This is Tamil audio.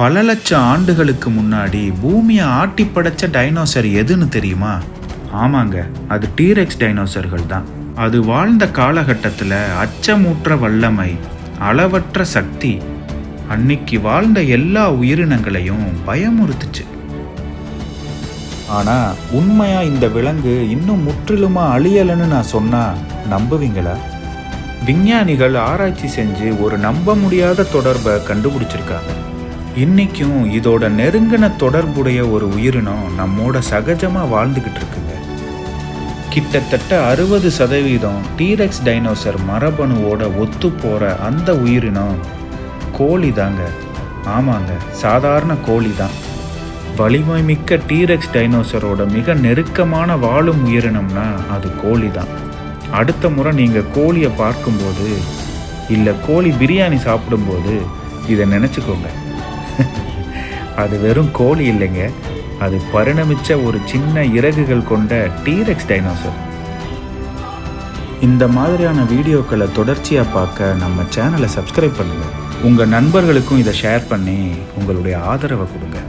பல லட்சம் ஆண்டுகளுக்கு முன்னாடி பூமியை ஆட்டி படைச்ச டைனோசர் எதுன்னு தெரியுமா? ஆமாங்க அது டீரெக்ஸ் டைனோசர்கள் தான். அது வாழ்ந்த காலகட்டத்தில் அச்சமூற்ற வல்லமை அளவற்ற சக்தி அன்னைக்கு வாழ்ந்த எல்லா உயிரினங்களையும் பயமுறுத்துச்சு. ஆனா உண்மையா இந்த விலங்கு இன்னும் முற்றிலுமா அழியலன்னு நான் சொன்னா நம்புவீங்களா? விஞ்ஞானிகள் ஆராய்ச்சி செஞ்சு ஒரு நம்ப முடியாத தொடர்பை கண்டுபிடிச்சிருக்காங்க. இன்றைக்கும் இதோட நெருங்கின தொடர்புடைய ஒரு உயிரினம் நம்மோட சகஜமாக வாழ்ந்துக்கிட்டு இருக்குங்க. கிட்டத்தட்ட அறுபது சதவீதம் டீரெக்ஸ் டைனோசர் மரபணுவோட ஒத்து போகிற அந்த உயிரினம் கோழி தாங்க ஆமாங்க சாதாரண கோழி தான் வலிமை மிக்க டீரெக்ஸ் டைனோசரோட மிக நெருக்கமான வாழும் உயிரினம்னா அது கோழி தான் அடுத்த முறை நீங்கள் கோழியை பார்க்கும்போது இல்லை கோழி பிரியாணி சாப்பிடும்போது இதை நினச்சிக்கோங்க. அது வெறும் கோழி இல்லைங்க. அது பரிணமிச்ச ஒரு சின்ன இறகுகள் கொண்ட டீரெக்ஸ் டைனோசர் இந்த மாதிரியான வீடியோக்களை தொடர்ச்சியாக பார்க்க நம்ம சேனலை சப்ஸ்கிரைப் பண்ணுங்கள் உங்கள் நண்பர்களுக்கும் இதை ஷேர் பண்ணி உங்களுடைய ஆதரவை கொடுங்க.